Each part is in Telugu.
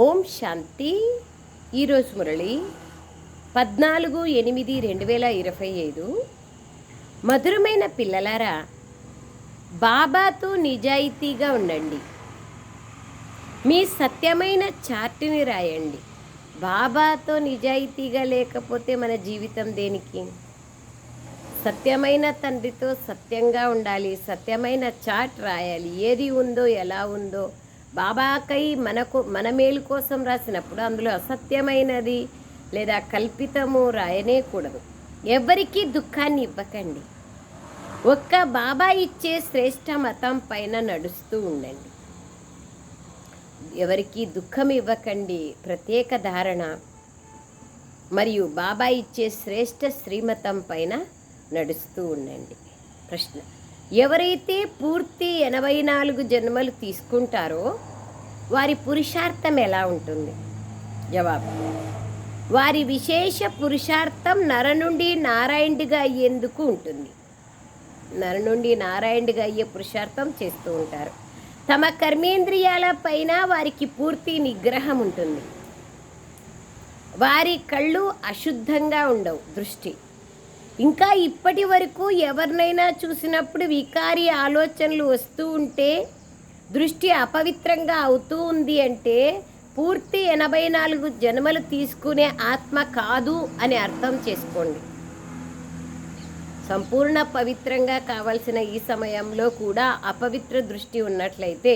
ఓం శాంతి. ఈరోజు మురళి పద్నాలుగు ఎనిమిది రెండు వేల ఇరవై ఐదు. మధురమైన పిల్లలారా బాబాతో నిజాయితీగా ఉండండి. మీ సత్యమైన చార్టుని రాయండి. బాబాతో నిజాయితీగా లేకపోతే మన జీవితం దేనికి? సత్యమైన తండ్రితో సత్యంగా ఉండాలి సత్యమైన చాట్ రాయాలి ఏది ఉందో ఎలా ఉందో బాబాకై మనకు మన మేలు కోసం రాసినప్పుడు అందులో అసత్యమైనది లేదా కల్పితము రాయనే కూడదు ఎవరికీ దుఃఖాన్ని ఇవ్వకండి. ఒక్క బాబా ఇచ్చే శ్రేష్ట మతం పైన నడుస్తూ ఉండండి. ఎవరికి దుఃఖం ఇవ్వకండి ప్రత్యేక ధారణ. మరియు బాబా ఇచ్చే శ్రేష్ట శ్రీమతం పైన నడుస్తూ ఉండండి. ప్రశ్న. ఎవరైతే పూర్తి ఎనభై నాలుగు జన్మలు తీసుకుంటారో వారి పురుషార్థం ఎలా ఉంటుంది? జవాబు. వారి విశేష పురుషార్థం నర నుండి నారాయణుడిగా అయ్యేందుకు ఉంటుంది. నర నుండి నారాయణుడిగా అయ్యే పురుషార్థం చేస్తూ ఉంటారు. తమ కర్మేంద్రియాల పైన వారికి పూర్తి నిగ్రహం ఉంటుంది. వారి కళ్ళు అశుద్ధంగా ఉండవు దృష్టి. ఇంకా ఇప్పటి వరకు ఎవరినైనా చూసినప్పుడు వికారి ఆలోచనలు వస్తూ ఉంటే దృష్టి అపవిత్రంగా అవుతూ ఉంది అంటే పూర్తి ఎనభై నాలుగు జన్మలు తీసుకునే ఆత్మ కాదు అని అర్థం చేసుకోండి. సంపూర్ణ పవిత్రంగా కావాల్సిన ఈ సమయంలో కూడా అపవిత్ర దృష్టి ఉన్నట్లయితే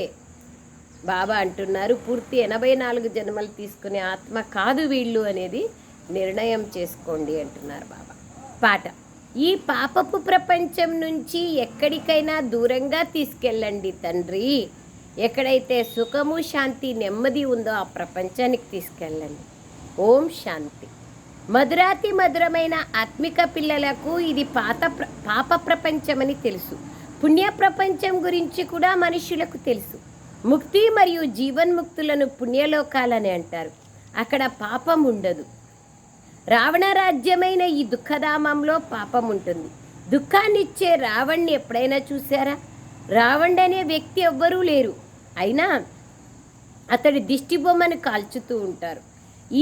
బాబా అంటున్నారు పూర్తి ఎనభై నాలుగు జన్మలు తీసుకునే ఆత్మ కాదు వీళ్ళు అనేది నిర్ణయం చేసుకోండి అంటున్నారు బాబా. పాట. ఈ పాపపు ప్రపంచం నుంచి ఎక్కడికైనా దూరంగా తీసుకెళ్ళండి తండ్రి. ఎక్కడైతే సుఖము శాంతి నెమ్మది ఉందో ఆ ప్రపంచానికి తీసుకెళ్ళండి. ఓం శాంతి. మధురాతి మధురమైన ఆత్మిక పిల్లలకు ఇది పాత ప్ర పాప ప్రపంచమని తెలుసు. పుణ్య ప్రపంచం గురించి కూడా మనుషులకు తెలుసు. ముక్తి మరియు జీవన్ముక్తులను పుణ్యలోకాలని అంటారు. అక్కడ పాపం ఉండదు. రావణ రాజ్యమైన ఈ దుఃఖధామంలో పాపం ఉంటుంది. దుఃఖాన్నిచ్చే రావణ్ణి ఎప్పుడైనా చూసారా రావణ్ అనే వ్యక్తి ఎవ్వరూ లేరు. అయినా అతడి దిష్టి బొమ్మను కాల్చుతూ ఉంటారు.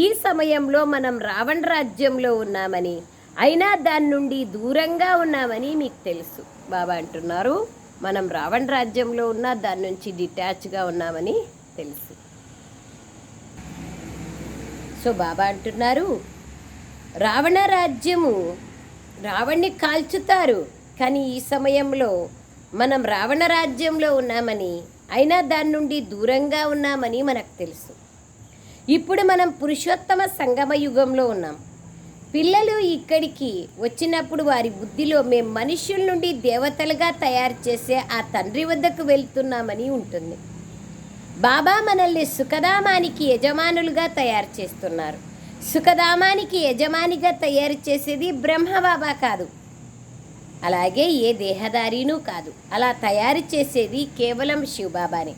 ఈ సమయంలో మనం రావణ రాజ్యంలో ఉన్నామని అయినా దాని నుండి దూరంగా ఉన్నామని మీకు తెలుసు. బాబా అంటున్నారు మనం రావణ రాజ్యంలో ఉన్న దాని నుంచి డిటాచ్గా ఉన్నామని తెలుసు. సో బాబా అంటున్నారు రావణ రాజ్యము రావణ్ణి కాల్చుతారు కానీ ఈ సమయంలో మనం రావణ రాజ్యంలో ఉన్నామని అయినా దాని నుండి దూరంగా ఉన్నామని మనకు తెలుసు. ఇప్పుడు మనం పురుషోత్తమ సంగమ యుగంలో ఉన్నాం. పిల్లలు ఇక్కడికి వచ్చినప్పుడు వారి బుద్ధిలో మేము మనుష్యుల నుండి దేవతలుగా తయారు చేసే ఆ తండ్రి వద్దకు వెళ్తున్నామని ఉంటుంది. బాబా మనల్ని సుఖధామానికి యజమానులుగా తయారు చేస్తున్నారు. సుఖధామానికి యజమానిగా తయారు చేసేది బ్రహ్మబాబా కాదు. అలాగే ఏ దేహదారినూ కాదు. అలా తయారు చేసేది కేవలం శివబాబానే.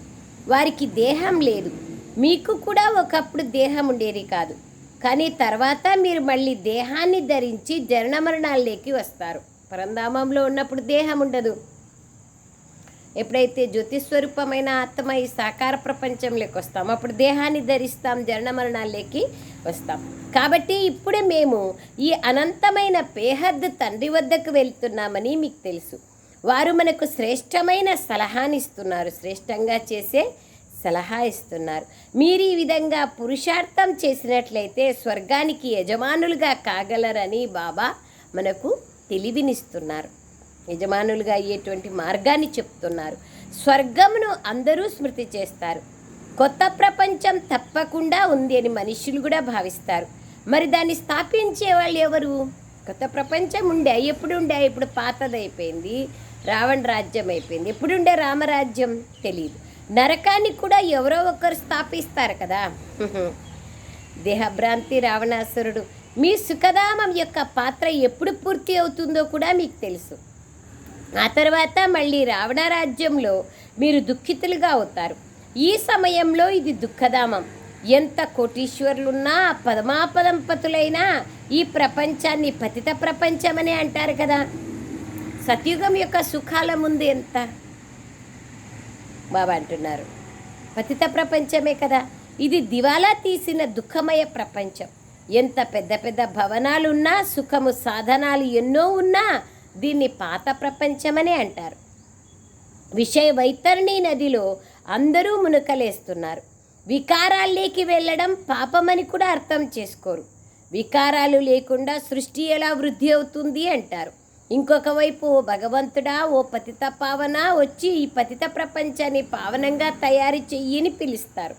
వారికి దేహం లేదు. మీకు కూడా ఒకప్పుడు దేహం ఉండేది కాదు. కానీ తర్వాత మీరు మళ్ళీ దేహాన్ని ధరించి జరణమరణాల్లోకి వస్తారు. పరంధామంలో ఉన్నప్పుడు దేహం ఉండదు. ఎప్పుడైతే జ్యోతిస్వరూపమైన ఆత్మ ఈ సాకార ప్రపంచంలోకి వస్తాం అప్పుడు దేహాన్ని ధరిస్తాం జరణమరణాల్లోకి వస్తాం. కాబట్టి ఇప్పుడే మేము ఈ అనంతమైన పేహద్ తండ్రి వద్దకు వెళ్తున్నామని మీకు తెలుసు. వారు మనకు శ్రేష్టమైన సలహాని ఇస్తున్నారు. శ్రేష్టంగా చేసే సలహా ఇస్తున్నారు. మీరు ఈ విధంగా పురుషార్థం చేసినట్లయితే స్వర్గానికి యజమానులుగా కాగలరని బాబా మనకు తెలివినిస్తున్నారు. యజమానులుగా అయ్యేటువంటి మార్గాన్ని చెప్తున్నారు. స్వర్గమును అందరూ స్మృతి చేస్తారు. కొత్త ప్రపంచం తప్పకుండా ఉంది అని మనుషులు కూడా భావిస్తారు. మరి దాన్ని స్థాపించే వాళ్ళు ఎవరు? కొత్త ప్రపంచం ఉండే ఎప్పుడు ఉండే? ఇప్పుడు పాతదైపోయింది రావణ రాజ్యం అయిపోయింది ఎప్పుడుండే రామరాజ్యం? తెలియదు నరకాన్ని కూడా ఎవరో ఒకరు స్థాపిస్తారు కదా. దేహభ్రాంతి రావణాసురుడు. మీ సుఖధామం యొక్క పాత్ర ఎప్పుడు పూర్తి అవుతుందో కూడా మీకు తెలుసు. ఆ తర్వాత మళ్ళీ రావణ రాజ్యంలో మీరు దుఃఖితులుగా అవుతారు. ఈ సమయంలో ఇది దుఃఖధామం. ఎంత కోటీశ్వరులున్నా పదమాపదంపతులైనా ఈ ప్రపంచాన్ని పతిత ప్రపంచమని అంటారు కదా. సత్యుగం యొక్క సుఖాల ముందు ఎంత? బాబా అంటున్నారు. పతిత ప్రపంచమే కదా. ఇది దివాలా తీసిన దుఃఖమయ ప్రపంచం. ఎంత పెద్ద పెద్ద భవనాలున్నా సుఖము సాధనాలు ఎన్నో ఉన్నా దీన్ని పాత ప్రపంచమనే అంటారు. విషయ వైతరణి నదిలో అందరూ మునకలేస్తున్నారు. వికారాల్లోకి వెళ్ళడం పాపమని కూడా అర్థం చేసుకోరు. వికారాలు లేకుండా సృష్టి ఎలా వృద్ధి అవుతుంది అంటారు. ఇంకొక వైపు ఓ భగవంతుడా ఓ పతిత పావన వచ్చి ఈ పతిత ప్రపంచాన్ని పావనంగా తయారు చెయ్యని పిలుస్తారు.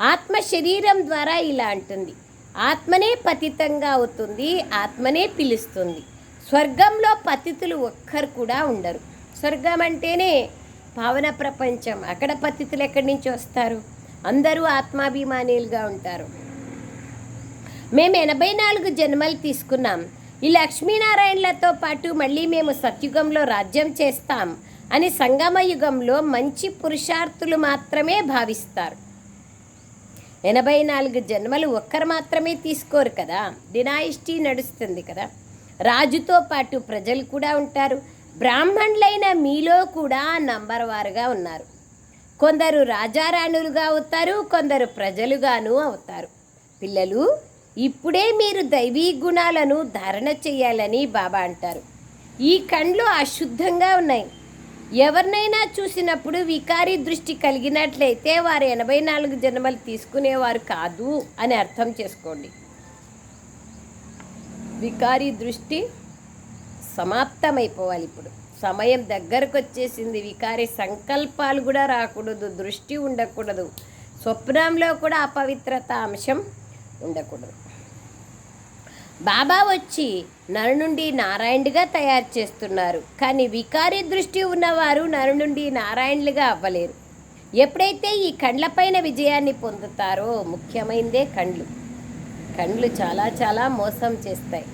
ఆత్మ శరీరం ద్వారా ఇలా అంటుంది. ఆత్మనే పతితంగా అవుతుంది ఆత్మనే పిలుస్తుంది. స్వర్గంలో పతితులు ఒక్కరు కూడా ఉండరు. స్వర్గం అంటేనే పావన ప్రపంచం. అక్కడ పతితులు ఎక్కడి నుంచి వస్తారు? అందరూ ఆత్మాభిమానులుగా ఉంటారు. మేము ఎనభై నాలుగు జన్మలు తీసుకున్నాం. ఈ లక్ష్మీనారాయణలతో పాటు మళ్ళీ మేము సత్యుగంలో రాజ్యం చేస్తాం అని సంగమ యుగంలో మంచి పురుషార్థులు మాత్రమే భావిస్తారు. ఎనభై నాలుగు జన్మలు ఒక్కరు మాత్రమే తీసుకోరు కదా? దినాయిష్టి నడుస్తుంది కదా? రాజుతో పాటు ప్రజలు కూడా ఉంటారు. బ్రాహ్మణులైన మీలో కూడా నంబర్ వారుగా ఉన్నారు. కొందరు రాజారాణులుగా అవుతారు కొందరు ప్రజలుగాను అవుతారు. పిల్లలు ఇప్పుడే మీరు దైవీ గుణాలను ధారణ చేయాలని బాబా అంటారు. ఈ కండ్లు అశుద్ధంగా ఉన్నాయి. ఎవరినైనా చూసినప్పుడు వికారి దృష్టి కలిగినట్లయితే వారు ఎనభై నాలుగు జన్మలు తీసుకునేవారు కాదు అని అర్థం చేసుకోండి. వికారి దృష్టి సమాప్తమైపోవాలి ఇప్పుడు. సమయం దగ్గరకు వచ్చేసింది వికారి సంకల్పాలు కూడా రాకూడదు. దృష్టి ఉండకూడదు. స్వప్నంలో కూడా అపవిత్రత అంశం ఉండకూడదు. బాబా వచ్చి నరునుండి నారాయణుడిగా తయారు చేస్తున్నారు. కానీ వికారి దృష్టి ఉన్నవారు నరునుండి నారాయణులుగా అవ్వలేరు. ఎప్పుడైతే ఈ కండ్లపైన విజయాన్ని పొందుతారో ముఖ్యమైనదే కండ్లు. కండ్లు చాలా చాలా మోసం చేస్తాయి.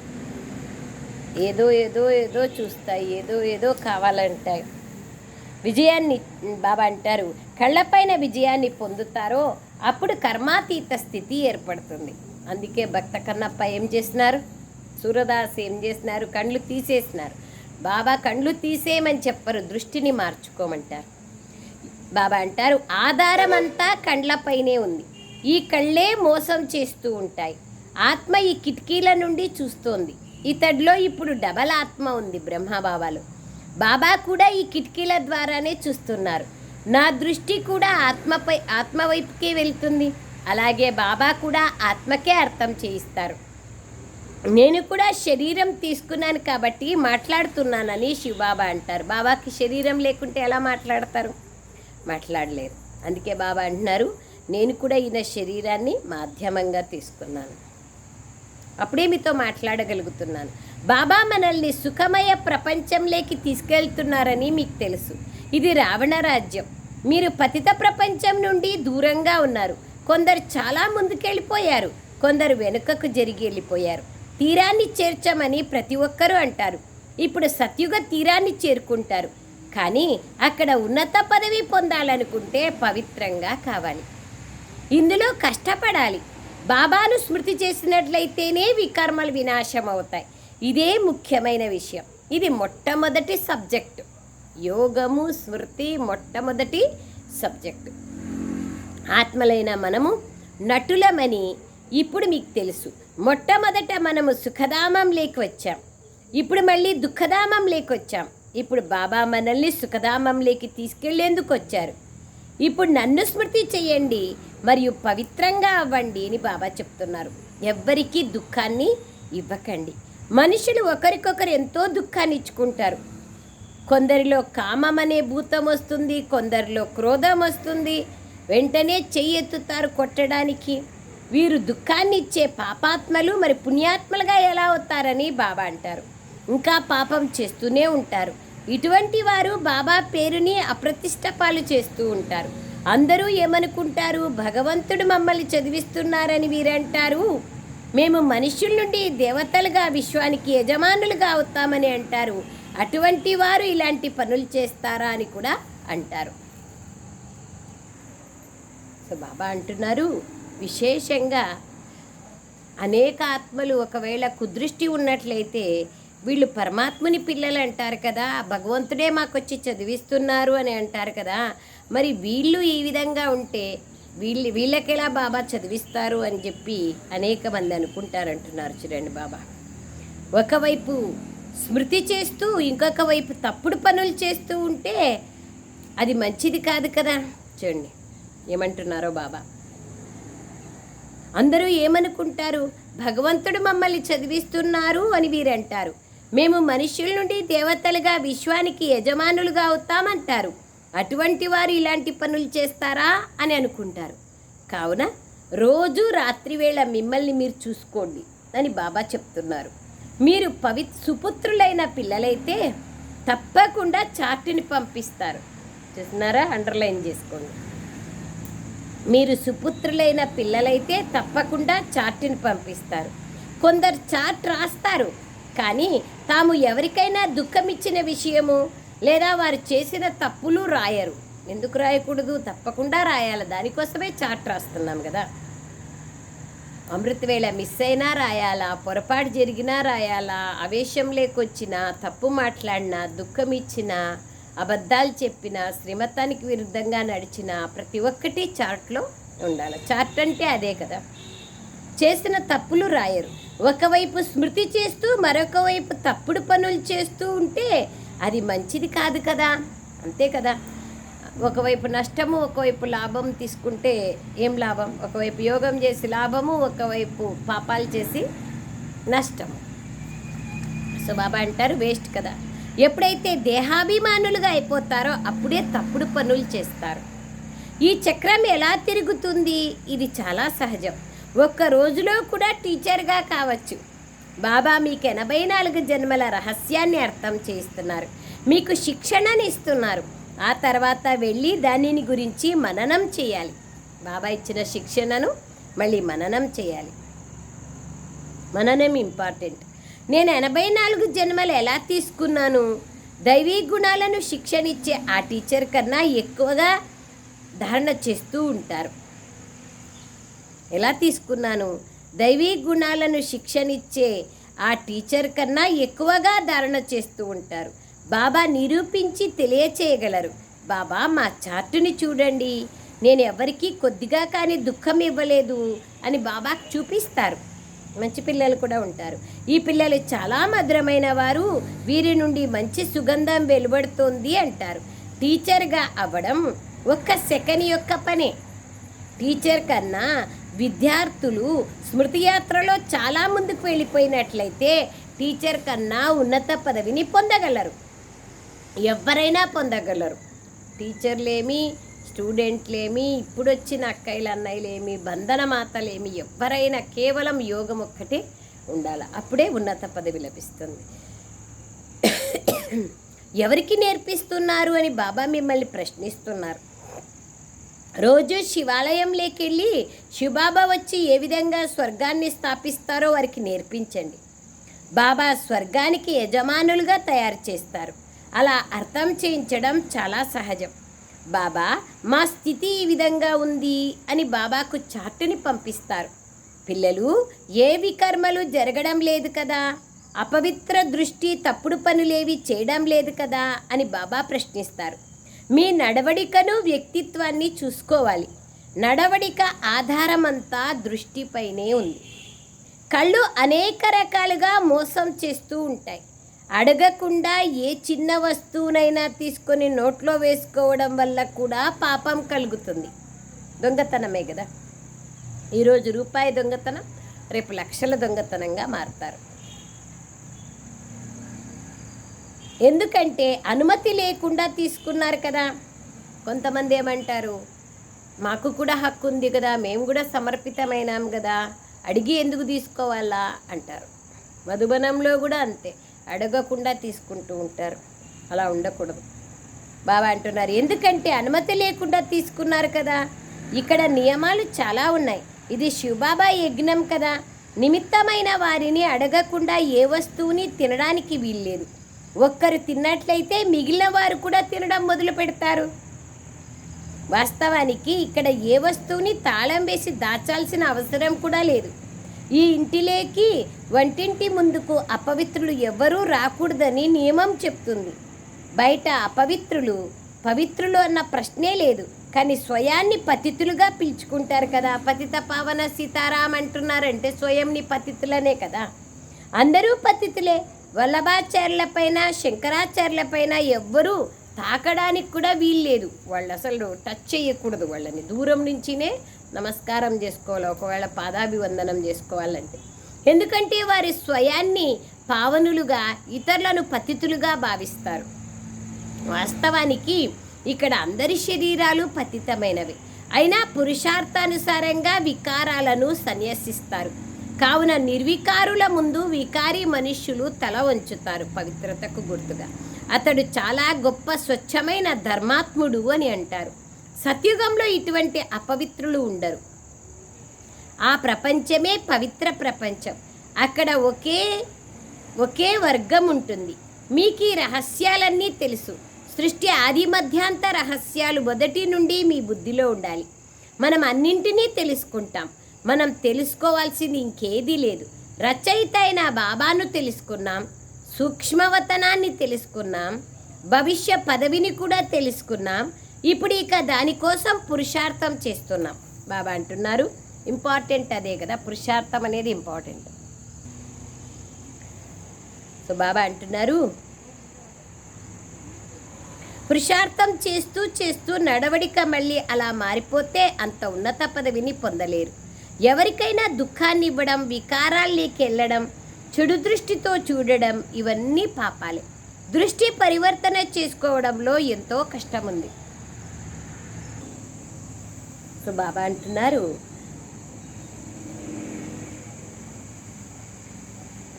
ఏదో ఏదో ఏదో చూస్తాయి ఏదో ఏదో కావాలంటాయి. విజయాన్ని బాబా అంటారు కళ్ళపైన విజయాన్ని పొందుతారో అప్పుడు కర్మాతీత స్థితి ఏర్పడుతుంది. అందుకే భక్త కన్నప్ప ఏం చేసినారు సూరదాస్ ఏం చేసినారు కండ్లు తీసేసినారు బాబా కండ్లు తీసేయమని చెప్పరు దృష్టిని మార్చుకోమంటారు. బాబా అంటారు ఆధారం అంతా కండ్లపైనే ఉంది. ఈ కళ్ళే మోసం చేస్తూ ఉంటాయి. ఆత్మ ఈ కిటికీల నుండి చూస్తోంది. ఇతడిలో ఇప్పుడు డబల్ ఆత్మ ఉంది బ్రహ్మబాబాలో బాబా కూడా ఈ కిటికీల ద్వారానే చూస్తున్నారు. నా దృష్టి కూడా ఆత్మపై ఆత్మ వైపుకే వెళ్తుంది. అలాగే బాబా కూడా ఆత్మకే అర్థం చేయిస్తారు. నేను కూడా శరీరం తీసుకున్నాను కాబట్టి మాట్లాడుతున్నానని శివబాబా అంటారు. బాబాకి శరీరం లేకుంటే ఎలా మాట్లాడతారు? మాట్లాడలేరు. అందుకే బాబా అంటున్నారు నేను కూడా ఈయన శరీరాన్ని మాధ్యమంగా తీసుకున్నాను. అప్పుడే మీతో మాట్లాడగలుగుతున్నాను. బాబా మనల్ని సుఖమయ ప్రపంచంలోకి తీసుకెళ్తున్నారని మీకు తెలుసు. ఇది రావణ రాజ్యం. మీరు పతిత ప్రపంచం నుండి దూరంగా ఉన్నారు. కొందరు చాలా ముందుకెళ్ళిపోయారు. కొందరు వెనుకకు జరిగి వెళ్ళిపోయారు తీరాన్ని చేర్చమని ప్రతి ఒక్కరూ అంటారు. ఇప్పుడు సత్యుగ తీరాన్ని చేరుకుంటారు. కానీ అక్కడ ఉన్నత పదవి పొందాలనుకుంటే పవిత్రంగా కావాలి. ఇందులో కష్టపడాలి. బాబాను స్మృతి చేసినట్లయితేనే వికర్మలు వినాశం అవుతాయి ఇదే ముఖ్యమైన విషయం. ఇది మొట్టమొదటి సబ్జెక్టు. యోగము స్మృతి మొట్టమొదటి సబ్జెక్టు. ఆత్మలైన మనము నటులమని ఇప్పుడు మీకు తెలుసు. మొట్టమొదట మనము సుఖధామం లేకి వచ్చాం. ఇప్పుడు మళ్ళీ దుఃఖధామం లేకొచ్చాం ఇప్పుడు బాబా మనల్ని సుఖధామంలోకి తీసుకెళ్ళేందుకు వచ్చారు. ఇప్పుడు నన్ను స్మృతి చేయండి మరియు పవిత్రంగా అవ్వండి అని బాబా చెప్తున్నారు. ఎవ్వరికీ దుఃఖాన్ని ఇవ్వకండి. మనుషులు ఒకరికొకరు ఎంతో దుఃఖాన్ని ఇచ్చుకుంటారు. కొందరిలో కామం అనే భూతం వస్తుంది కొందరిలో క్రోధం వస్తుంది. వెంటనే చెయ్యెత్తుతారు కొట్టడానికి. వీరు దుఃఖాన్ని ఇచ్చే పాపాత్మలు మరి పుణ్యాత్మలుగా ఎలా అవుతారని బాబా అంటారు. ఇంకా పాపం చేస్తూనే ఉంటారు. ఇటువంటి వారు బాబా పేరుని అప్రతిష్ట పాలు చేస్తూ ఉంటారు. అందరూ ఏమనుకుంటారు? భగవంతుడు మమ్మల్ని చదివిస్తున్నారని వీరంటారు? మేము మనుష్యుల నుండి దేవతలుగా విశ్వానికి యజమానులుగా అవుతామని అంటారు. అటువంటి వారు ఇలాంటి పనులు చేస్తారా అని కూడా అంటారు. సో బాబా అంటున్నారు విశేషంగా అనేక ఆత్మలు ఒకవేళ కుదృష్టి ఉన్నట్లయితే వీళ్ళు పరమాత్ముని పిల్లలు అంటారు కదా భగవంతుడే మాకొచ్చి చదివిస్తున్నారు అని అంటారు కదా మరి వీళ్ళు ఈ విధంగా ఉంటే వీళ్ళు వీళ్ళకెలా బాబా చదివిస్తారు అని చెప్పి అనేక మంది అనుకుంటారంటున్నారు చూడండి బాబా. ఒకవైపు స్మృతి చేస్తూ ఇంకొక వైపు తప్పుడు పనులు చేస్తూ ఉంటే అది మంచిది కాదు కదా చూడండి ఏమంటున్నారో బాబా. అందరూ ఏమనుకుంటారు భగవంతుడు మమ్మల్ని చదివిస్తున్నారు అని వీరంటారు. మేము మనుష్యుల నుండి దేవతలుగా విశ్వానికి యజమానులుగా అవుతామంటారు. అటువంటి వారు ఇలాంటి పనులు చేస్తారా అని అనుకుంటారు. కావున రోజు రాత్రివేళ మిమ్మల్ని మీరు చూసుకోండి అని బాబా చెప్తున్నారు. మీరు పవి సుపుత్రులైన పిల్లలైతే తప్పకుండా చార్టుని పంపిస్తారు. చూస్తున్నారా? అండర్లైన్ చేసుకోండి. మీరు సుపుత్రులైన పిల్లలైతే తప్పకుండా చార్టుని పంపిస్తారు. కొందరు చార్ట్ రాస్తారు. కానీ తాము ఎవరికైనా దుఃఖం ఇచ్చిన విషయము లేదా వారు చేసిన తప్పులు రాయరు. ఎందుకు రాయకూడదు? తప్పకుండా రాయాలి. దానికోసమే చార్ట్ రాస్తున్నాం కదా. అమృతవేళ మిస్ అయినా రాయాలా? పొరపాటు జరిగినా రాయాలా? ఆవేశం లేకొచ్చినా? తప్పు మాట్లాడినా? దుఃఖం ఇచ్చినా అబద్ధాలు చెప్పినా? శ్రీమతానికి విరుద్ధంగా నడిచిన? ప్రతి ఒక్కటి చార్ట్లో ఉండాలి. చార్ట్ అంటే అదే కదా. చేసిన తప్పులు రాయరు. ఒకవైపు స్మృతి చేస్తూ మరొక వైపు తప్పుడు పనులు చేస్తూ ఉంటే అది మంచిది కాదు కదా? అంతే కదా? ఒకవైపు నష్టము ఒకవైపు లాభం తీసుకుంటే ఏం లాభం? ఒకవైపు యోగం చేసి లాభము ఒకవైపు పాపాలు చేసి నష్టము. సో బాబా అంటారు వేస్ట్ కదా? ఎప్పుడైతే దేహాభిమానులుగా అయిపోతారో అప్పుడే తప్పుడు పనులు చేస్తారు. ఈ చక్రం ఎలా తిరుగుతుంది? ఇది చాలా సహజం. ఒక్క రోజులో కూడా టీచర్గా కావచ్చు. బాబా మీకు ఎనభై నాలుగు జన్మల రహస్యాన్ని అర్థం చేస్తున్నారు మీకు శిక్షణని ఇస్తున్నారు. ఆ తర్వాత వెళ్ళి దానిని గురించి మననం చేయాలి. బాబా ఇచ్చిన శిక్షణను మళ్ళీ మననం చేయాలి. మననం ఇంపార్టెంట్. నేను ఎనభై నాలుగు జన్మలు ఎలా తీసుకున్నాను? దైవీ గుణాలను శిక్షణ ఇచ్చే ఆ టీచర్ కన్నా ఎక్కువగా ధారణ చేస్తూ ఉంటారు. ఎలా తీసుకున్నాను? దైవీ గుణాలను శిక్షణిచ్చే ఆ టీచర్ కన్నా ఎక్కువగా ధారణ చేస్తూ ఉంటారు. బాబా నిరూపించి తెలియచేయగలరు. బాబా మా చార్టుని చూడండి. నేను ఎవరికీ కొద్దిగా కానీ దుఃఖం ఇవ్వలేదు అని బాబాకు చూపిస్తారు. మంచి పిల్లలు కూడా ఉంటారు. ఈ పిల్లలు చాలా మధురమైన వారు. వీరి నుండి మంచి సుగంధం వెలువడుతోంది అంటారు. టీచర్గా అవ్వడం ఒక్క సెకండ్ యొక్క పనే. టీచర్ కన్నా విద్యార్థులు స్మృతి యాత్రలో చాలా ముందుకు వెళ్ళిపోయినట్లయితే టీచర్ కన్నా ఉన్నత పదవిని పొందగలరు. ఎవరైనా పొందగలరు. టీచర్లేమి స్టూడెంట్లేమి ఇప్పుడు వచ్చిన అక్కయ్యలు అన్నయ్యలేమి బంధన మాతలేమి ఎవరైనా కేవలం యోగం ఒక్కటే ఉండాలి. అప్పుడే ఉన్నత పదవి లభిస్తుంది. ఎవరికి నేర్పిస్తున్నారు అని బాబా మిమ్మల్ని ప్రశ్నిస్తున్నారు. రోజు శివాలయంలోకెళ్ళి శివబాబా వచ్చి ఏ విధంగా స్వర్గాన్ని స్థాపిస్తారో వారికి నేర్పించండి. బాబా స్వర్గానికి యజమానులుగా తయారు చేస్తారు. అలా అర్థం చేయించడం చాలా సహజం. బాబా మా స్థితి ఈ విధంగా ఉంది అని బాబాకు చార్టుని పంపిస్తారు. పిల్లలు ఏ వికర్మలు జరగడం లేదు కదా? అపవిత్ర దృష్టి తప్పుడు పనులేవి చేయడం లేదు కదా? అని బాబా ప్రశ్నిస్తారు. మీ నడవడికను వ్యక్తిత్వాన్ని చూసుకోవాలి. నడవడిక ఆధారమంతా దృష్టిపైనే ఉంది. కళ్ళు అనేక రకాలుగా మోసం చేస్తూ ఉంటాయి. అడగకుండా ఏ చిన్న వస్తువునైనా తీసుకొని నోట్లో వేసుకోవడం వల్ల కూడా పాపం కలుగుతుంది. దొంగతనమే కదా? ఈరోజు రూపాయి దొంగతనం రేపు లక్షల దొంగతనంగా మారుతారు. ఎందుకంటే అనుమతి లేకుండా తీసుకున్నారు కదా. కొంతమంది ఏమంటారు మాకు కూడా హక్కు ఉంది కదా మేము కూడా సమర్పితమైనాం కదా అడిగి ఎందుకు తీసుకోవాలా? అంటారు. మధుబనంలో కూడా అంతే అడగకుండా తీసుకుంటూ ఉంటారు. అలా ఉండకూడదు. బాబా అంటున్నారు ఎందుకంటే అనుమతి లేకుండా తీసుకున్నారు కదా. ఇక్కడ నియమాలు చాలా ఉన్నాయి. ఇది శివబాబా యజ్ఞం కదా. నిమిత్తమైన వారిని అడగకుండా ఏ వస్తువుని తినడానికి వీల్లేదు. ఒక్కరు తిన్నట్లయితే మిగిలిన వారు కూడా తినడం మొదలు పెడతారు. వాస్తవానికి ఇక్కడ ఏ వస్తువుని తాళం వేసి దాచాల్సిన అవసరం కూడా లేదు. ఈ ఇంటిలోకి వంటింటి ముందుకు అపవిత్రులు ఎవ్వరూ రాకూడదని నియమం చెప్తుంది. బయట అపవిత్రులు పవిత్రులు అన్న ప్రశ్నే లేదు. కానీ స్వయాన్ని పతితులుగా పిలుచుకుంటారు కదా. పతిత పావన సీతారాం అంటున్నారంటే స్వయంని పతితులనే కదా. అందరూ పతితులే. వల్లభాచార్యులపైన శంకరాచార్యులపైన ఎవ్వరూ తాకడానికి కూడా వీల్లేదు. వాళ్ళు అసలు టచ్ చేయకూడదు. వాళ్ళని దూరం నుంచినే నమస్కారం చేసుకోవాలి. ఒకవేళ పాదాభివందనం చేసుకోవాలంటే. ఎందుకంటే వారి స్వయాన్ని పావనులుగా ఇతరులను పతితులుగా భావిస్తారు. వాస్తవానికి ఇక్కడ అందరి శరీరాలు పతితమైనవి. అయినా పురుషార్థానుసారంగా వికారాలను సన్యసిస్తారు. కావున నిర్వికారుల ముందు వికారి మనుష్యులు తల వంచుతారు పవిత్రతకు గుర్తుగా. అతడు చాలా గొప్ప స్వచ్ఛమైన ధర్మాత్ముడు అని అంటారు. సత్యుగంలో ఇటువంటి అపవిత్రులు ఉండరు. ఆ ప్రపంచమే పవిత్ర ప్రపంచం. అక్కడ ఒకే ఒకే వర్గం ఉంటుంది. మీకు ఈ రహస్యాలన్నీ తెలుసు. సృష్టి ఆది మధ్యాంత రహస్యాలు మొదటి నుండి మీ బుద్ధిలో ఉండాలి. మనం అన్నింటినీ తెలుసుకుంటాం. మనం తెలుసుకోవాల్సింది ఇంకేదీ లేదు. రచయిత అయిన బాబాను తెలుసుకున్నాం సూక్ష్మవతనాన్ని తెలుసుకున్నాం భవిష్య పదవిని కూడా తెలుసుకున్నాం. ఇప్పుడు ఇక దానికోసం పురుషార్థం చేస్తున్నాం. బాబా అంటున్నారు ఇంపార్టెంట్ అదే కదా పురుషార్థం అనేది ఇంపార్టెంట్. సో బాబా అంటున్నారు పురుషార్థం చేస్తూ చేస్తూ నడవడిక మళ్ళీ అలా మారిపోతే అంత ఉన్నత పదవిని పొందలేరు. ఎవరికైనా దుఃఖాన్ని ఇవ్వడం వికారాల్లోకి వెళ్ళడం చెడు దృష్టితో చూడడం ఇవన్నీ పాపాలే. దృష్టి పరివర్తన చేసుకోవడంలో ఎంతో కష్టం ఉంది సో బాబా అంటున్నారు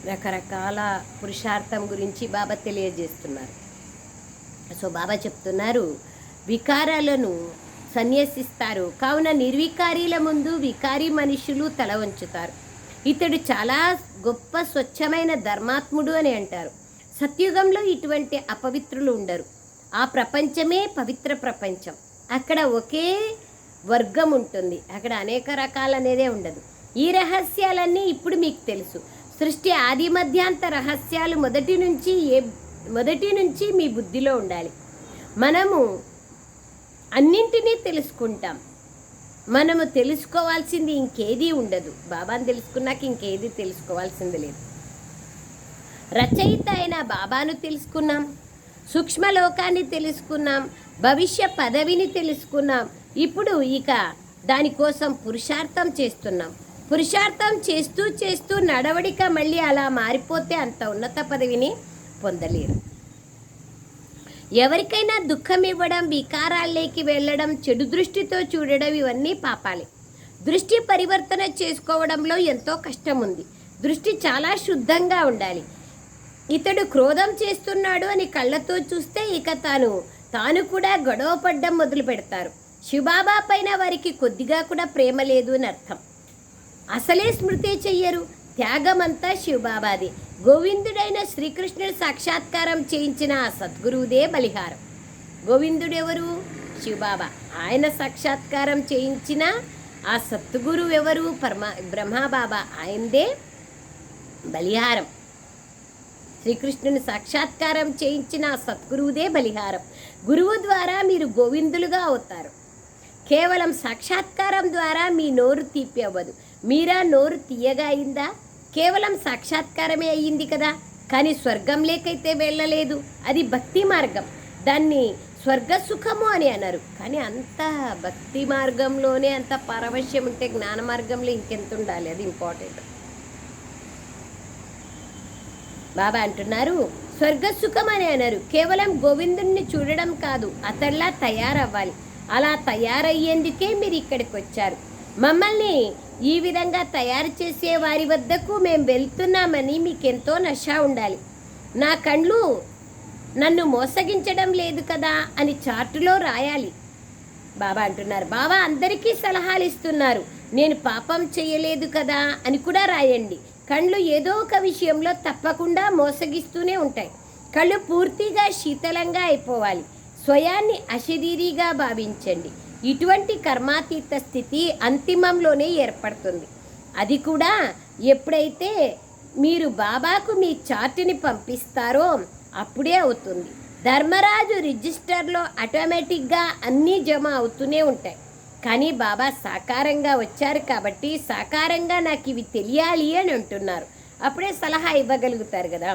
రకరకాల పురుషార్థం గురించి బాబా తెలియజేస్తున్నారు. సో బాబా చెప్తున్నారు వికారాలను సన్యసిస్తారు. కావున నిర్వికారీల ముందు వికారి మనుషులు తల వంచుతారు. ఇతడు చాలా గొప్ప స్వచ్ఛమైన ధర్మాత్ముడు అని అంటారు. సత్యుగంలో ఇటువంటి అపవిత్రులు ఉండరు. ఆ ప్రపంచమే పవిత్ర ప్రపంచం. అక్కడ ఒకే వర్గం ఉంటుంది. అక్కడ అనేక రకాలనేదే ఉండదు. ఈ రహస్యాలన్నీ ఇప్పుడు మీకు తెలుసు. సృష్టి ఆది మధ్యాంత రహస్యాలు మొదటి నుంచి ఏ మొదటి నుంచి మీ బుద్ధిలో ఉండాలి. మనము అన్నింటినీ తెలుసుకుంటాం. మనము తెలుసుకోవాల్సింది ఇంకేదీ ఉండదు. బాబాని తెలుసుకున్నాక ఇంకేది తెలుసుకోవాల్సింది లేదు. రచయిత అయిన బాబాను తెలుసుకున్నాం. సూక్ష్మలోకాన్ని తెలుసుకున్నాం. భవిష్య పదవిని తెలుసుకున్నాం. ఇప్పుడు ఇక దానికోసం పురుషార్థం చేస్తున్నాం. పురుషార్థం చేస్తూ చేస్తూ నడవడిక మళ్ళీ అలా మారిపోతే అంత ఉన్నత పదవిని పొందలేరు. ఎవరికైనా దుఃఖం ఇవ్వడం వికారాల్లోకి వెళ్ళడం చెడు దృష్టితో చూడడం ఇవన్నీ పాపాలే. దృష్టి పరివర్తన చేసుకోవడంలో ఎంతో కష్టం ఉంది దృష్టి చాలా శుద్ధంగా ఉండాలి. ఇతడు క్రోధం చేస్తున్నాడు అని కళ్ళతో చూస్తే ఇక తాను తాను కూడా గొడవ పడ్డం మొదలు పెడతారు. శివబాబా పైన వారికి కొద్దిగా కూడా ప్రేమ లేదు అని అర్థం. అసలే స్మృతి చెయ్యరు. త్యాగమంతా శివబాబాది గోవిందుడైన శ్రీకృష్ణుడు సాక్షాత్కారం చేయించిన సద్గురువుదే బలిహారం. గోవిందుడెవరు? శివబాబా. ఆయన సాక్షాత్కారం చేయించిన ఆ సద్గురువు ఎవరు పరమ బ్రహ్మబాబా. ఆయనదే బలిహారం. శ్రీకృష్ణుని సాక్షాత్కారం చేయించిన సద్గురువుదే బలిహారం. గురువు ద్వారా మీరు గోవిందులుగా అవుతారు. కేవలం సాక్షాత్కారం ద్వారా మీ నోరు తీపి అవ్వదు. మీరా నోరు తీయగా అయిందా? కేవలం సాక్షాత్కారమే అయ్యింది కదా. కానీ స్వర్గం లేకైతే వెళ్ళలేదు. అది భక్తి మార్గం. దాన్ని స్వర్గ సుఖము అని అన్నారు కానీ అంత భక్తి మార్గంలోనే అంత పారవశ్యం ఉంటే జ్ఞాన మార్గంలో ఇంకెంత ఉండాలి? అది ఇంపార్టెంట్ బాబా అంటున్నారు స్వర్గ సుఖం అని అన్నారు కేవలం గోవిందుణ్ణి చూడడం కాదు. అతడిలా తయారవ్వాలి. అలా తయారయ్యేందుకే మీరు ఇక్కడికి వచ్చారు మమ్మల్ని ఈ విధంగా తయారు చేసే వారి వద్దకు మేము వెళ్తున్నామని మీకెంతో నష ఉండాలి. నా కళ్ళు నన్ను మోసగించడం లేదు కదా అని చార్టులో రాయాలి. బాబా అంటున్నారు. బాబా అందరికీ సలహాలు ఇస్తున్నారు. నేను పాపం చేయలేదు కదా అని కూడా రాయండి. కళ్ళు ఏదో ఒక విషయంలో తప్పకుండా మోసగిస్తూనే ఉంటాయి. కళ్ళు పూర్తిగా శీతలంగా అయిపోవాలి. స్వయాన్ని అశరీరిగా భావించండి. ఇటువంటి కర్మాతీత స్థితి అంతిమంలోనే ఏర్పడుతుంది. అది కూడా ఎప్పుడైతే మీరు బాబాకు మీ చార్టుని పంపిస్తారో అప్పుడే అవుతుంది. ధర్మరాజు రిజిస్టర్లో ఆటోమేటిక్గా అన్నీ జమ అవుతూనే ఉంటాయి. కానీ బాబా సాకారంగా వచ్చారు కాబట్టి సాకారంగా నాకు ఇవి తెలియాలి అని అంటున్నారు. అప్పుడే సలహా ఇవ్వగలుగుతారు కదా.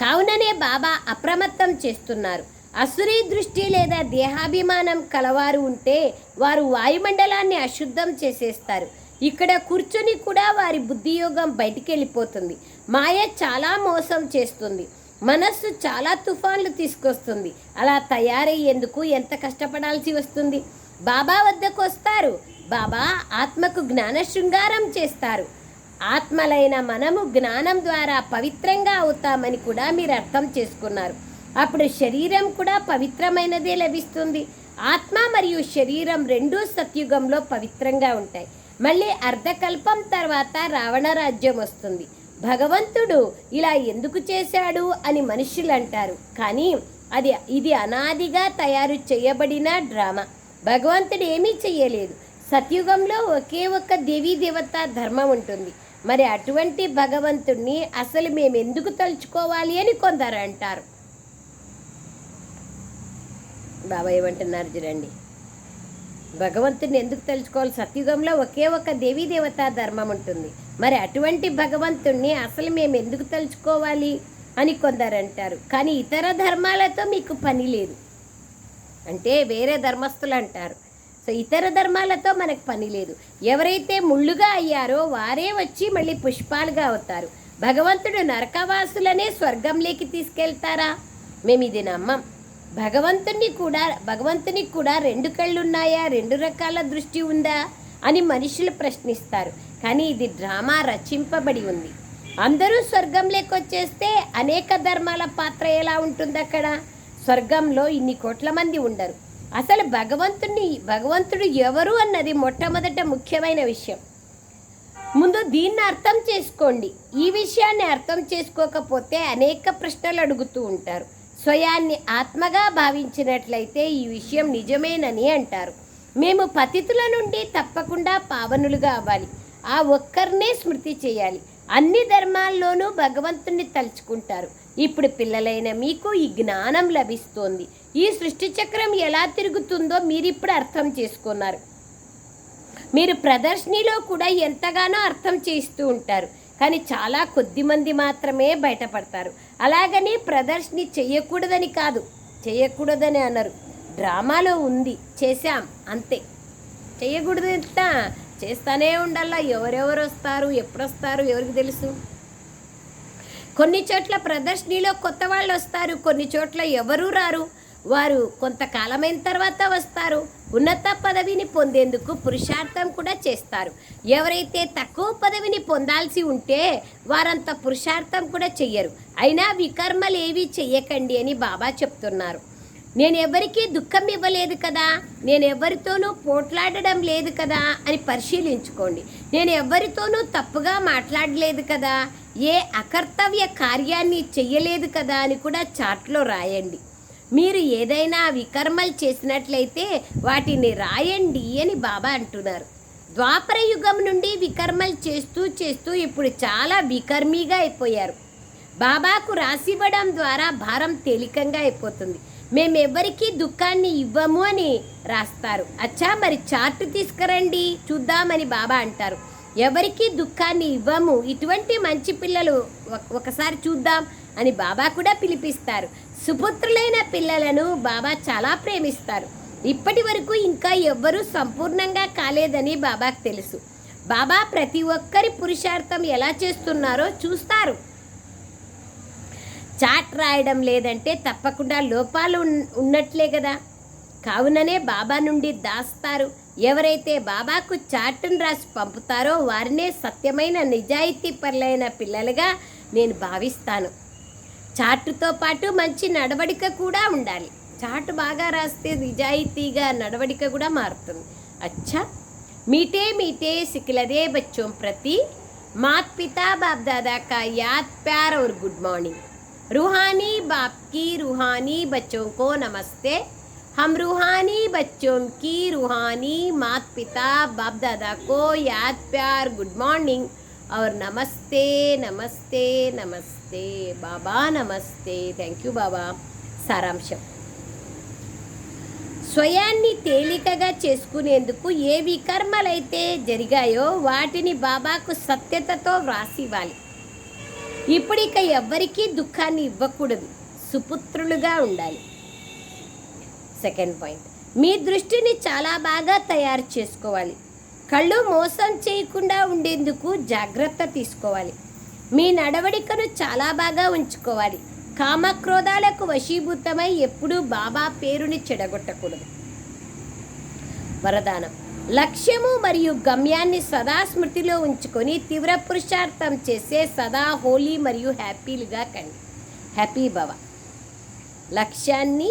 కావుననే బాబా అప్రమత్తం చేస్తున్నారు. అసురీ దృష్టి లేదా దేహాభిమానం కలవారు ఉంటే వారు వాయుమండలాన్ని అశుద్ధం చేసేస్తారు. ఇక్కడ కూర్చొని కూడా వారి బుద్ధియోగం బయటికి వెళ్ళిపోతుంది. మాయ చాలా మోసం చేస్తుంది. మనస్సు చాలా తుఫాన్లు తీసుకొస్తుంది. అలా తయారయ్యేందుకు ఎంత కష్టపడాల్సి వస్తుంది? బాబా వద్దకు వస్తారు. బాబా ఆత్మకు జ్ఞాన శృంగారం చేస్తారు. ఆత్మలైన మనము జ్ఞానం ద్వారా పవిత్రంగా అవుతామని కూడా మీరు అర్థం చేసుకున్నారు. అప్పుడు శరీరం కూడా పవిత్రమైనదే లభిస్తుంది. ఆత్మ మరియు శరీరం రెండూ సత్యుగంలో పవిత్రంగా ఉంటాయి. మళ్ళీ అర్ధకల్పం తర్వాత రావణ రాజ్యం వస్తుంది. భగవంతుడు ఇలా ఎందుకు చేశాడు అని మనుషులు అంటారు కానీ అది ఇది అనాదిగా తయారు చేయబడిన డ్రామా. భగవంతుడు ఏమీ చేయలేదు. సత్యుగంలో ఒకే ఒక్క దేవీ దేవత ధర్మం ఉంటుంది. మరి అటువంటి భగవంతుణ్ణి అసలు మేము ఎందుకు తలుచుకోవాలి అని కొందరు అంటారు. బాబా ఏమంటున్నారు చూడండి. భగవంతుని ఎందుకు తెలుసుకోవాలి సత్యుగంలో ఒకే ఒక దేవీ దేవతా ధర్మం ఉంటుంది. మరి అటువంటి భగవంతుణ్ణి అసలు మేము ఎందుకు తలుచుకోవాలి అని కొందరు అంటారు. కానీ ఇతర ధర్మాలతో మీకు పని లేదు. అంటే వేరే ధర్మస్తులు అంటారు. సో ఇతర ధర్మాలతో మనకు పని లేదు. ఎవరైతే ముళ్ళుగా అయ్యారో వారే వచ్చి మళ్ళీ పుష్పాలుగా అవుతారు. భగవంతుడు నరకవాసులనే స్వర్గంలోకి తీసుకెళ్తారా? మేము ఇది నమ్మం. భగవంతుని కూడా భగవంతునికి కూడా రెండు కళ్ళు ఉన్నాయా రెండు రకాల దృష్టి ఉందా? అని మనుషులు ప్రశ్నిస్తారు. కానీ ఇది డ్రామా రచింపబడి ఉంది. అందరూ స్వర్గం లేకొచ్చేస్తే అనేక ధర్మాల పాత్ర ఎలా ఉంటుంది అక్కడ స్వర్గంలో ఇన్ని కోట్ల మంది ఉండరు. అసలు భగవంతుని భగవంతుడు ఎవరు అన్నది మొట్టమొదట ముఖ్యమైన విషయం. ముందు దీన్ని అర్థం చేసుకోండి. ఈ విషయాన్ని అర్థం చేసుకోకపోతే అనేక ప్రశ్నలు అడుగుతూ ఉంటారు. స్వయాన్ని ఆత్మగా భావించినట్లయితే ఈ విషయం నిజమేనని అంటారు. మేము పతితుల నుండి తప్పకుండా పావనులుగా అవ్వాలి. ఆ ఒక్కరినే స్మృతి చేయాలి. అన్ని ధర్మాల్లోనూ భగవంతుణ్ణి తలుచుకుంటారు. ఇప్పుడు పిల్లలైన మీకు ఈ జ్ఞానం లభిస్తోంది. ఈ సృష్టి చక్రం ఎలా తిరుగుతుందో మీరిప్పుడు అర్థం చేసుకున్నారు. మీరు ప్రదర్శనలో కూడా ఎంతగానో అర్థం చేస్తూ ఉంటారు. కానీ చాలా కొద్ది మంది మాత్రమే బయటపడతారు. అలాగని ప్రదర్శన చేయకూడదని కాదు చేయకూడదని అన్నారు డ్రామాలో ఉంది చేశాం అంతే. చేయకూడదు చేస్తానే ఉండాలా ఎవరెవరు వస్తారు ఎప్పుడు వస్తారు ఎవరికి తెలుసు? కొన్ని చోట్ల ప్రదర్శనలో కొత్త వాళ్ళు వస్తారు కొన్ని చోట్ల ఎవరు రారు. వారు కొంతకాలమైన తర్వాత వస్తారు ఉన్నత పదవిని పొందేందుకు పురుషార్థం కూడా చేస్తారు. ఎవరైతే తక్కువ పదవిని పొందాల్సి ఉంటే వారంత పురుషార్థం కూడా చెయ్యరు. అయినా వికర్మలు ఏవి చెయ్యకండి అని బాబా చెప్తున్నారు. నేను ఎవరికీ దుఃఖం ఇవ్వలేదు కదా? నేను ఎవరితోనూ పోట్లాడడం లేదు కదా? అని పరిశీలించుకోండి. నేను ఎవరితోనూ తప్పుగా మాట్లాడలేదు కదా? ఏ అకర్తవ్య కార్యాన్ని చెయ్యలేదు కదా? అని కూడా చాట్లో రాయండి. మీరు ఏదైనా వికర్మలు చేసినట్లయితే వాటిని రాయండి అని బాబా అంటున్నారు. ద్వాపర యుగం నుండి వికర్మలు చేస్తూ చేస్తూ ఇప్పుడు చాలా వికర్మిగా అయిపోయారు. బాబాకు రాసివ్వడం ద్వారా భారం తేలికంగా అయిపోతుంది. మేమెవ్వరికీ దుఃఖాన్ని ఇవ్వము అని రాస్తారు. అచ్చా మరి చార్ట్ తీసుకురండి చూద్దామని బాబా అంటారు. ఎవరికి దుఃఖాన్ని ఇవ్వము. ఇటువంటి మంచి పిల్లలు ఒకసారి చూద్దాం. అని బాబా కూడా పిలిపిస్తారు. సుపుత్రులైన పిల్లలను బాబా చాలా ప్రేమిస్తారు. ఇప్పటి వరకు ఇంకా ఎవ్వరూ సంపూర్ణంగా కాలేదని బాబాకు తెలుసు. బాబా ప్రతి ఒక్కరి పురుషార్థం ఎలా చేస్తున్నారో చూస్తారు. చాట్ రాయడం లేదంటే తప్పకుండా లోపాలు ఉన్నట్లే కదా. కావుననే బాబా నుండి దాస్తారు. ఎవరైతే బాబాకు చాటును రాసి పంపుతారో వారినే సత్యమైన నిజాయితీ పరులైన పిల్లలుగా నేను భావిస్తాను. చాటుతో పాటు మంచి నడవడిక కూడా ఉండాలి చాటు బాగా రాస్తే నిజాయితీగా నడవడిక కూడా మారుతుంది అచ్చా मीठे मीठे सिकलदे बच्चों प्रति मात पिता बाप दादा का याद प्यार और गुड मॉर्निंग रूहानी बाप की रूहानी बच्चों को नमस्ते हम रूहानी बच्चों की रूहानी मात पिता बाप दादा को याद प्यार गुड मॉर्निंग और నమస్తే నమస్తే నమస్తే బాబా నమస్తే. Thank you Baba. సారాంశం. స్వయాన్ని తేలికగా చేసుకునేందుకు ఏ వికర్మలైతే జరిగాయో వాటిని బాబాకు సత్యతతో వ్రాసివ్వాలి. ఇప్పుడిక ఇప్పుడు ఇక ఎవ్వరికీ దుఃఖాన్ని ఇవ్వకూడదు. సుపుత్రులుగా ఉండాలి. సెకండ్ పాయింట్ మీ దృష్టిని చాలా బాగా తయారు చేసుకోవాలి. కళ్ళు మోసం చేయకుండా ఉండేందుకు జాగ్రత్త తీసుకోవాలి. మీ నడవడికను చాలా బాగా ఉంచుకోవాలి. కామక్రోధాలకు వశీభూతమై ఎప్పుడూ బాబా పేరుని చెడగొట్టకూడదు. వరదానం. లక్ష్యము మరియు గమ్యాన్ని సదా స్మృతిలో ఉంచుకొని తీవ్ర పురుషార్థం చేసే సదా హోలీ మరియు హ్యాపీలుగా కండి. హ్యాపీ భవ. లక్ష్యాన్ని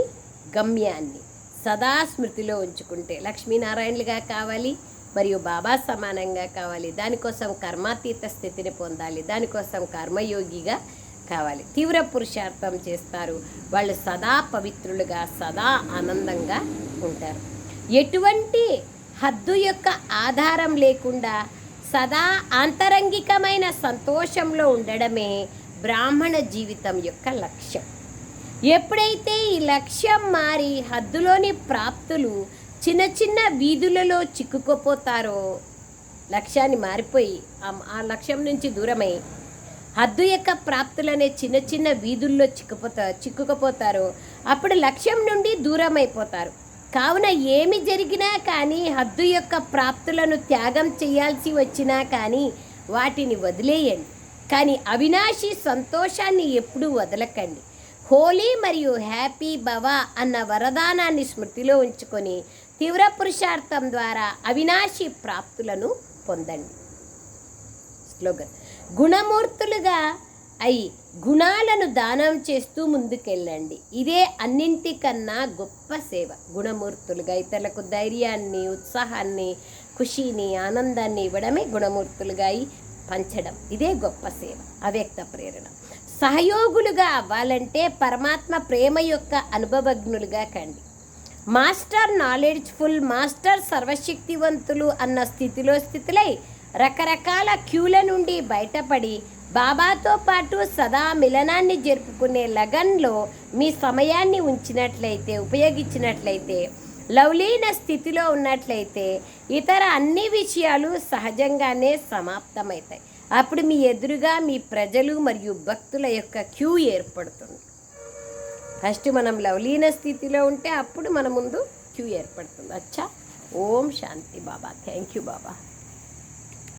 గమ్యాన్ని సదా స్మృతిలో ఉంచుకుంటే లక్ష్మీనారాయణలుగా కావాలి. మరియు బాబా సమానంగా కావాలి. దానికోసం కర్మాతీత స్థితిని పొందాలి. దానికోసం కర్మయోగిగా కావాలి. తీవ్ర పురుషార్థం చేస్తారు. వాళ్ళు సదా పవిత్రులుగా సదా ఆనందంగా ఉంటారు. ఎటువంటి హద్దు యొక్క ఆధారం లేకుండా సదా ఆంతరంగికమైన సంతోషంలో ఉండడమే బ్రాహ్మణ జీవితం యొక్క లక్ష్యం. ఎప్పుడైతే ఈ లక్ష్యం మారి హద్దులోని ప్రాప్తులు చిన్న చిన్న వీధులలో చిక్కుకుపోతారో. లక్ష్యాన్ని మారిపోయి ఆ- లక్ష్యం నుంచి దూరమై హద్దు యొక్క ప్రాప్తులనే చిన్న చిన్న వీధుల్లో చిక్కుపోతా చిక్కుకుపోతారో. అప్పుడు లక్ష్యం నుండి దూరం అయిపోతారు కావున ఏమి జరిగినా కానీ హద్దు యొక్క ప్రాప్తులను త్యాగం చేయాల్సి వచ్చినా కానీ వాటిని వదిలేయండి. కానీ అవినాశి సంతోషాన్ని ఎప్పుడూ వదలకండి. హోలీ మరియు హ్యాపీ భవ అన్న వరదానాన్ని స్మృతిలో ఉంచుకొని తీవ్ర పురుషార్థం ద్వారా అవినాశి ప్రాప్తులను పొందండి. స్లోగన్ గుణమూర్తులుగా అయి గుణాలను దానం చేస్తూ ముందుకెళ్ళండి. ఇదే అన్నింటికన్నా గొప్ప సేవ. గుణమూర్తులుగా ఇతరులకు ధైర్యాన్ని ఉత్సాహాన్ని ఖుషీని ఆనందాన్ని ఇవ్వడమే గుణమూర్తులుగా అయి పంచడం. ఇదే గొప్ప సేవ. అవ్యక్త ప్రేరణ. సహయోగులుగా అవ్వాలంటే పరమాత్మ ప్రేమ యొక్క అనుభవజ్ఞులుగా కండి. మాస్టర్ నాలెడ్జ్ఫుల్ మాస్టర్ సర్వశక్తివంతులు అన్న స్థితిలో స్థితులై రకరకాల క్యూల నుండి బయటపడి బాబాతో పాటు సదా మిలనాన్ని జరుపుకునే లగన్లో మీ సమయాన్ని ఉంచినట్లయితే ఉపయోగించినట్లయితే లవ్లీన స్థితిలో ఉన్నట్లయితే ఇతర అన్ని విషయాలు సహజంగానే సమాప్తమవుతాయి. అప్పుడు మీ ఎదురుగా మీ ప్రజలు మరియు భక్తుల యొక్క క్యూ ఏర్పడుతుంది. ఫస్ట్ మనం లవలీన స్థితిలో ఉంటే అప్పుడు మన ముందు క్యూ ఏర్పడుతుంది. అచ్చా. ఓం శాంతి బాబా. Thank you Baba.